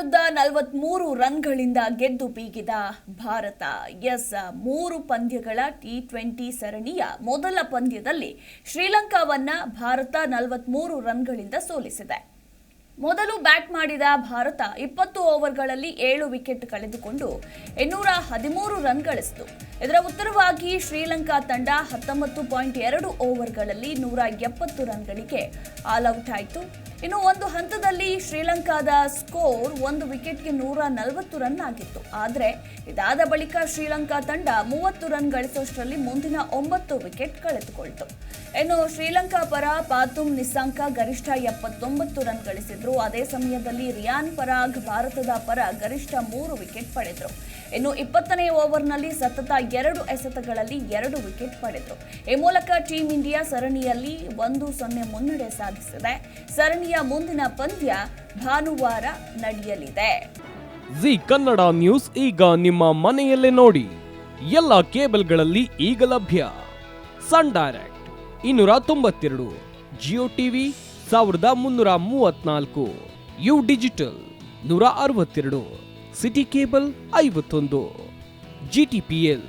ವಿರುದ್ಧ ನಲವತ್ಮೂರು ರನ್ಗಳಿಂದ ಗೆದ್ದು ಬೀಗಿದ ಭಾರತ. ಎಸ್. ಮೂರು ಪಂದ್ಯಗಳ ಟಿ ಟ್ವೆಂಟಿ ಸರಣಿಯ ಮೊದಲ ಪಂದ್ಯದಲ್ಲಿ ಶ್ರೀಲಂಕಾವನ್ನ ಭಾರತ ನಲವತ್ಮೂರು ರನ್ಗಳಿಂದ ಸೋಲಿಸಿದೆ. ಮೊದಲು ಬ್ಯಾಟ್ ಮಾಡಿದ ಭಾರತ ಇಪ್ಪತ್ತು ಓವರ್ಗಳಲ್ಲಿ ಏಳು ವಿಕೆಟ್ ಕಳೆದುಕೊಂಡು ಇನ್ನೂರ ಹದಿಮೂರು ರನ್ ಗಳಿಸಿತು. ಇದರ ಉತ್ತರವಾಗಿ, ಶ್ರೀಲಂಕಾ ತಂಡ ಹತ್ತೊಂಬತ್ತು ಪಾಯಿಂಟ್ ಎರಡು ಓವರ್ಗಳಲ್ಲಿ ನೂರ ಎಪ್ಪತ್ತು ರನ್ಗಳಿಗೆ ಆಲ್ಔಟ್ ಆಯಿತು. ಇನ್ನು ಒಂದು ಹಂತದಲ್ಲಿ ಶ್ರೀಲಂಕಾದ ಸ್ಕೋರ್ ಒಂದು ವಿಕೆಟ್ಗೆ ನೂರ ನಲವತ್ತು ರನ್ ಆಗಿತ್ತು. ಆದರೆ, ಇದಾದ ಬಳಿಕ ಶ್ರೀಲಂಕಾ ತಂಡ ಮೂವತ್ತು ರನ್ ಗಳಿಸುವಷ್ಟರಲ್ಲಿ ಮುಂದಿನ ಒಂಬತ್ತು ವಿಕೆಟ್ ಕಳೆದುಕೊಳ್ತು. ಇನ್ನು ಶ್ರೀಲಂಕಾ ಪರ ಪಾತುಮ್ ನಿಸಾಂಕ ಗರಿಷ್ಠ ಎಪ್ಪತ್ತೊಂಬತ್ತು ರನ್ ಗಳಿಸಿದ್ರು. ಅದೇ ಸಮಯದಲ್ಲಿ ರಿಯಾನ್ ಪರಾಗ್ ಭಾರತದ ಪರ ಗರಿಷ್ಠ ಮೂರು ವಿಕೆಟ್ ಪಡೆದ್ರು. ಇನ್ನು ಇಪ್ಪತ್ತನೇ ಓವರ್ನಲ್ಲಿ ಸತತ ಎರಡು ಎಸೆತಗಳಲ್ಲಿ ಎರಡು ವಿಕೆಟ್ ಪಡೆದರು. ಈ ಮೂಲಕ ಟೀಂ ಇಂಡಿಯಾ ಸರಣಿಯಲ್ಲಿ ಒಂದು ಸೊನ್ನೆ ಮುನ್ನಡೆ ಸಾಧಿಸಿದೆ. ಸರಣಿಯ ಮುಂದಿನ ಪಂದ್ಯ ಭಾನುವಾರ ನಡೆಯಲಿದೆ. ಜಿ ಕನ್ನಡ ನ್ಯೂಸ್ ಈಗ ನಿಮ್ಮ ಮನೆಯಲ್ಲೇ ನೋಡಿ. ಎಲ್ಲ ಕೇಬಲ್ಗಳಲ್ಲಿ ಈಗ ಲಭ್ಯ. ಸನ್ ಡೈರೆಕ್ಟ್ ಇನ್ನೂರ ತೊಂಬತ್ತೆರಡು, ಜಿಯೋ ಟಿವಿ ಸಾವಿರದ ಮುನ್ನೂರ ಮೂವತ್ನಾಲ್ಕು, ಯು ಡಿಜಿಟಲ್ ನೂರ ಅರವತ್ತೆರಡು, ಸಿಟಿ ಕೇಬಲ್ ಐವತ್ತೊಂದು ಜಿಟಿಪಿಎಲ್